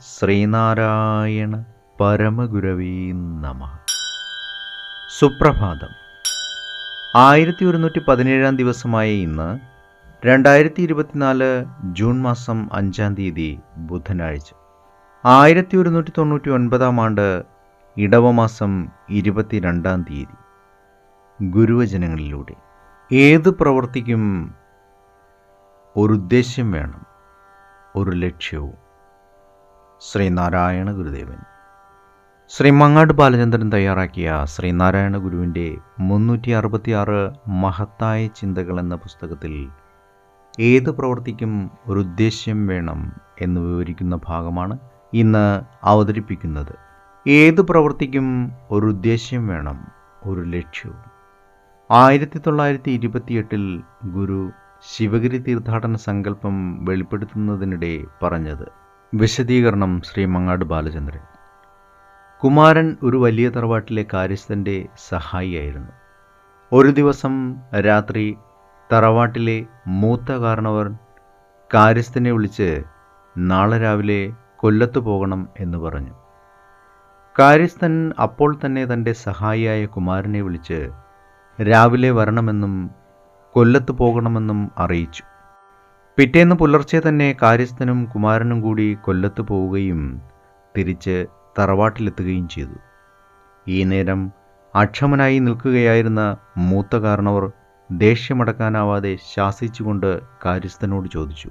ശ്രീനാരായണ പരമഗുരവീ നമ. സുപ്രഭാതം. ആയിരത്തി ഒരുന്നൂറ്റി പതിനേഴാം ദിവസമായ ഇന്ന് രണ്ടായിരത്തി ഇരുപത്തിനാല് ജൂൺ മാസം അഞ്ചാം തീയതി ബുധനാഴ്ച. ആയിരത്തി ഒരുന്നൂറ്റി തൊണ്ണൂറ്റി ഒൻപതാം ആണ്ട് ഇടവമാസം ഇരുപത്തിരണ്ടാം തീയതി. ഗുരുവചനങ്ങളിലൂടെ. ഏത് പ്രവർത്തിക്കും ഒരു ഉദ്ദേശ്യം വേണം ഒരു ലക്ഷ്യവും. ശ്രീനാരായണ ഗുരുദേവൻ. ശ്രീ മങ്ങാട് ബാലചന്ദ്രൻ തയ്യാറാക്കിയ ശ്രീനാരായണ ഗുരുവിന്റെ മുന്നൂറ്റി അറുപത്തിയാറ് മഹത്തായ ചിന്തകൾ എന്ന പുസ്തകത്തിൽ ഏത് പ്രവർത്തിക്കും ഒരു ഉദ്ദേശ്യം വേണം എന്ന് വിവരിക്കുന്ന ഭാഗമാണ് ഇന്ന് അവതരിപ്പിക്കുന്നത്. ഏത് പ്രവർത്തിക്കും ഒരു ഉദ്ദേശ്യം വേണം ഒരു ലക്ഷ്യവും ആയിരത്തി തൊള്ളായിരത്തി ഇരുപത്തിയെട്ടിൽ ഗുരു ശിവഗിരി തീർത്ഥാടന സങ്കല്പം വെളിപ്പെടുത്തുന്നതിനിടെ പറഞ്ഞത് വിശദീകരണം ശ്രീ മങ്ങാട് ബാലചന്ദ്രൻ. കുമാരൻ ഒരു വലിയ തറവാട്ടിലെ കാര്യസ്ഥന്റെ സഹായിയായിരുന്നു. ഒരു ദിവസം രാത്രി തറവാട്ടിലെ മൂത്ത കാരണവർ കാര്യസ്ഥനെ വിളിച്ച് നാളെ രാവിലെ കൊല്ലത്ത് പോകണം എന്ന് പറഞ്ഞു. കാര്യസ്ഥൻ അപ്പോൾ തന്നെ തന്റെ സഹായിയായ കുമാരനെ വിളിച്ച് രാവിലെ വരണമെന്നും കൊല്ലത്ത് പോകണമെന്നും അറിയിച്ചു. പിറ്റേന്ന് പുലർച്ചെ തന്നെ കാര്യസ്ഥനും കുമാരനും കൂടി കൊല്ലത്ത് പോവുകയും തിരിച്ച് തറവാട്ടിലെത്തുകയും ചെയ്തു. ഈ നേരം അക്ഷമനായി നിൽക്കുകയായിരുന്ന മൂത്ത കാരണവർ ദേഷ്യമടക്കാനാവാതെ ശാസിച്ചുകൊണ്ട് കാര്യസ്ഥനോട് ചോദിച്ചു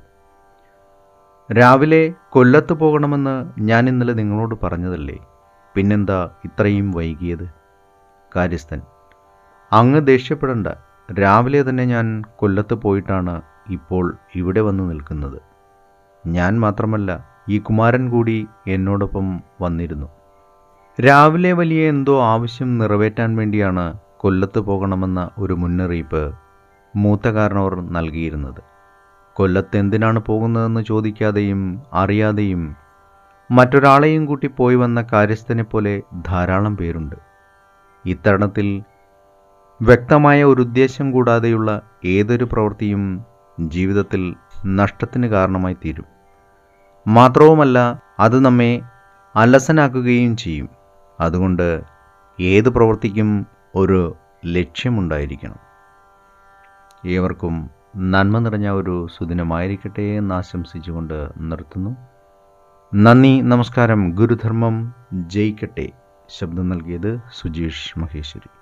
രാവിലെ കൊല്ലത്ത് പോകണമെന്ന് ഞാൻ ഇന്നലെ നിങ്ങളോട് പറഞ്ഞതല്ലേ? പിന്നെന്താ ഇത്രയും വൈകിയത്? കാര്യസ്ഥൻ അങ്ങ് ദേഷ്യപ്പെടണ്ട. രാവിലെ തന്നെ ഞാൻ കൊല്ലത്ത് പോയിട്ടാണ് ഇപ്പോൾ ഇവിടെ വന്നു നിൽക്കുന്നത്. ഞാൻ മാത്രമല്ല ഈ കുമാരൻ കൂടി എന്നോടൊപ്പം വന്നിരുന്നു. രാവിലെ വലിയ എന്തോ ആവശ്യം നിറവേറ്റാൻ വേണ്ടിയാണ് കൊല്ലത്ത് പോകണമെന്ന ഒരു മുന്നറിയിപ്പ് മൂത്ത കാരണവർ നൽകിയിരുന്നത്. കൊല്ലത്ത് എന്തിനാണ് പോകുന്നതെന്ന് ചോദിക്കാതെയും അറിയാതെയും മറ്റൊരാളെയും കൂട്ടി പോയി വന്ന കാര്യസ്ഥനെ പോലെ ധാരാളം പേരുണ്ട്. ഇത്തരണത്തിൽ വ്യക്തമായ ഒരു ഉദ്ദേശം കൂടാതെയുള്ള ഏതൊരു പ്രവൃത്തിയും ജീവിതത്തിൽ നഷ്ടത്തിന് കാരണമായി തീരും. മാത്രവുമല്ല അത് നമ്മെ അലസനാക്കുകയും ചെയ്യും. അതുകൊണ്ട് ഏത് പ്രവൃത്തിക്കും ഒരു ലക്ഷ്യമുണ്ടായിരിക്കണം. ഏവർക്കും നന്മ നിറഞ്ഞ ഒരു സുദിനമായിരിക്കട്ടെ എന്ന് ആശംസിച്ചുകൊണ്ട് നിർത്തുന്നു. നന്ദി നമസ്കാരം ഗുരുധർമ്മം ജയിക്കട്ടെ. ശബ്ദം നൽകിയത് സുജീഷ് മഹേശ്വരി.